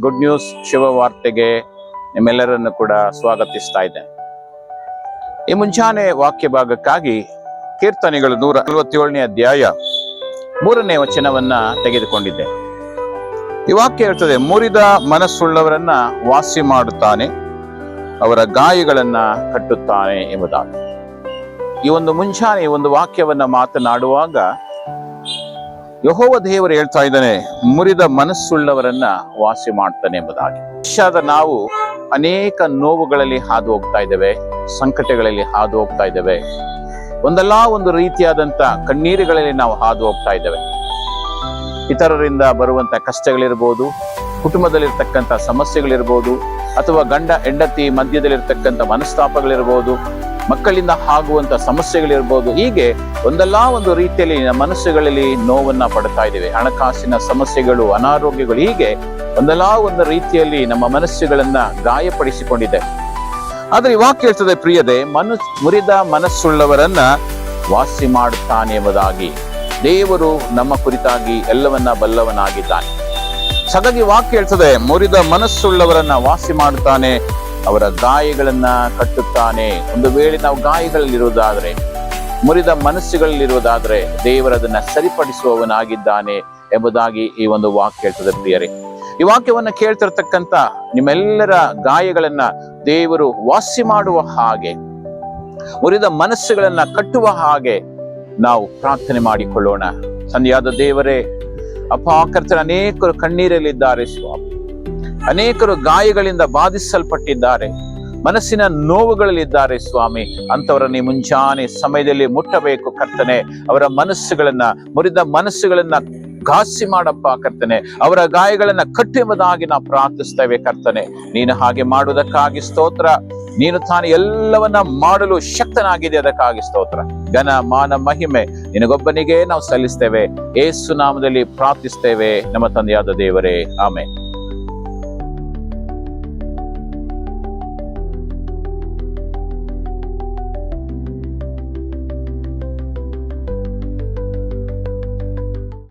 Good news Shiva ವಾರ್ತೆಗೆ ನಿಮ್ಮೆಲ್ಲರನ್ನು ಕೂಡ ಸ್ವಾಗತಿಸ್ತಾ ಇದ್ದೇನೆ. ಈ ಮುಂಜಾನೆ ವಾಕ್ಯ ಭಾಗಕ್ಕಾಗಿ ಕೀರ್ತನೆಗಳು ನೂರ ನಲವತ್ತೇಳನೇ ಅಧ್ಯಾಯ ಮೂರನೇ ವಚನವನ್ನ ತೆಗೆದುಕೊಂಡಿದ್ದೆ. ಈ ವಾಕ್ಯ ಹೇಳ್ತದೆ, ಮುರಿದ ಮನಸ್ಸುಳ್ಳವರನ್ನ ವಾಸಿ ಮಾಡುತ್ತಾನೆ, ಅವರ ಗಾಯಗಳನ್ನ ಕಟ್ಟುತ್ತಾನೆ ಎಂಬುದಾಗಿ. ಈ ಒಂದು ಮುಂಜಾನೆ ಈ ಒಂದು ವಾಕ್ಯವನ್ನ ಮಾತನಾಡುವಾಗ ಯಹೋವ ದೇವರು ಹೇಳ್ತಾ ಇದ್ದಾನೆ, ಮುರಿದ ಮನಸ್ಸುಳ್ಳವರನ್ನ ವಾಸಿ ಮಾಡ್ತಾನೆ ಎಂಬುದಾಗಿ. ಮನುಷ್ಯದ ನಾವು ಅನೇಕ ನೋವುಗಳಲ್ಲಿ ಹಾದು ಹೋಗ್ತಾ ಇದ್ದೇವೆ, ಸಂಕಟಗಳಲ್ಲಿ ಹಾದು ಹೋಗ್ತಾ ಇದ್ದೇವೆ. ಒಂದಲ್ಲ ಒಂದು ರೀತಿಯಾದಂತ ಕಣ್ಣೀರುಗಳಲ್ಲಿ ನಾವು ಹಾದು ಹೋಗ್ತಾ ಇದ್ದೇವೆ. ಇತರರಿಂದ ಬರುವಂತ ಕಷ್ಟಗಳಿರ್ಬೋದು, ಕುಟುಂಬದಲ್ಲಿರ್ತಕ್ಕಂಥ ಸಮಸ್ಯೆಗಳಿರ್ಬೋದು, ಅಥವಾ ಗಂಡ, ಹೆಂಡತಿ ಮಧ್ಯದಲ್ಲಿರ್ತಕ್ಕಂಥ ಮನಸ್ತಾಪಗಳಿರ್ಬೋದು ಮಕ್ಕಳಿಂದ ಆಗುವಂತ ಸಮಸ್ಯೆಗಳಿರ್ಬೋದು. ಹೀಗೆ ಒಂದಲ್ಲ ಒಂದು ರೀತಿಯಲ್ಲಿ ಮನಸ್ಸುಗಳಲ್ಲಿ ನೋವನ್ನ ಪಡ್ತಾ ಇದ್ದೇವೆ. ಹಣಕಾಸಿನ ಸಮಸ್ಯೆಗಳು, ಅನಾರೋಗ್ಯಗಳು ಹೀಗೆ ಒಂದಲ್ಲ ಒಂದು ರೀತಿಯಲ್ಲಿ ನಮ್ಮ ಮನಸ್ಸುಗಳನ್ನ ಗಾಯಪಡಿಸಿಕೊಂಡಿದೆ. ಆದ್ರೆ ವಾಕ್ಯ ಹೇಳ್ತದೆ ಪ್ರಿಯದೆ ಮನಸ್ ಮುರಿದ ಮನಸ್ಸುಳ್ಳವರನ್ನ ವಾಸಿ ಮಾಡುತ್ತಾನೆ ಎಂಬುದಾಗಿ. ದೇವರು ನಮ್ಮ ಕುರಿತಾಗಿ ಎಲ್ಲವನ್ನ ಬಲ್ಲವನಾಗಿದ್ದಾನೆ. ಹಾಗಾಗಿ ವಾಕ್ಯ ಹೇಳ್ತದೆ, ಮುರಿದ ಮನಸ್ಸುಳ್ಳವರನ್ನ ವಾಸಿ ಮಾಡುತ್ತಾನೆ ಅವರ ಗಾಯಗಳನ್ನ ಕಟ್ಟುತ್ತಾನೆ. ಒಂದು ವೇಳೆ ನಾವು ಗಾಯಗಳಲ್ಲಿರುವುದಾದರೆ, ಮುರಿದ ಮನಸ್ಸುಗಳಲ್ಲಿರುವುದಾದರೆ ದೇವರದನ್ನ ಸರಿಪಡಿಸುವವನಾಗಿದ್ದಾನೆ ಎಂಬುದಾಗಿ ಈ ಒಂದು ವಾಕ್ಯ ಹೇಳ್ತದೆ ಪ್ರಿಯರೇ. ಈ ವಾಕ್ಯವನ್ನ ಕೇಳ್ತಿರ್ತಕ್ಕಂಥ ನಿಮ್ಮೆಲ್ಲರ ಗಾಯಗಳನ್ನ ದೇವರು ವಾಸಿ ಮಾಡುವ ಹಾಗೆ, ಮುರಿದ ಮನಸ್ಸುಗಳನ್ನ ಕಟ್ಟುವ ಹಾಗೆ ನಾವು ಪ್ರಾರ್ಥನೆ ಮಾಡಿಕೊಳ್ಳೋಣ. ಸಂಧಿಯಾದ ದೇವರೇ ಅಪ್ಪ ಕರ್ತನ ಅನೇಕರು ಕಣ್ಣೀರಲ್ಲಿದ್ದಾರೆ ಸ್ವಾಮಿ ಅನೇಕರು ಗಾಯಗಳಿಂದ ಬಾಧಿಸಲ್ಪಟ್ಟಿದ್ದಾರೆ. ಮನಸ್ಸಿನ ನೋವುಗಳಲ್ಲಿದ್ದಾರೆ ಸ್ವಾಮಿ. ಅಂತವರನ್ನ ಈ ಮುಂಜಾನೆ ಸಮಯದಲ್ಲಿ ಮುಟ್ಟಬೇಕು ಕರ್ತನೆ. ಅವರ ಮನಸ್ಸುಗಳನ್ನ, ಮುರಿದ ಮನಸ್ಸುಗಳನ್ನ ಘಾಸಿ ಮಾಡಪ್ಪ ಕರ್ತನೆ. ಅವರ ಗಾಯಗಳನ್ನ ಕಟ್ಟೆಂಬುದಾಗಿ ನಾವು ಪ್ರಾರ್ಥಿಸ್ತೇವೆ ಕರ್ತನೆ. ನೀನು ಹಾಗೆ ಮಾಡುವುದಕ್ಕಾಗಿ ಸ್ತೋತ್ರ. ನೀನು ತಾನು ಎಲ್ಲವನ್ನ ಮಾಡಲು ಶಕ್ತನಾಗಿದೆ ಅದಕ್ಕಾಗಿ ಸ್ತೋತ್ರ. ಘನ, ಮಾನ, ಮಹಿಮೆ ನಿನಗೊಬ್ಬನಿಗೆ ನಾವು ಸಲ್ಲಿಸ್ತೇವೆ. ಏಸು ನಾಮದಲ್ಲಿ ಪ್ರಾರ್ಥಿಸ್ತೇವೆ. ನಮ್ಮ ತಂದೆಯಾದ ದೇವರೇ. ಆಮೇಲೆ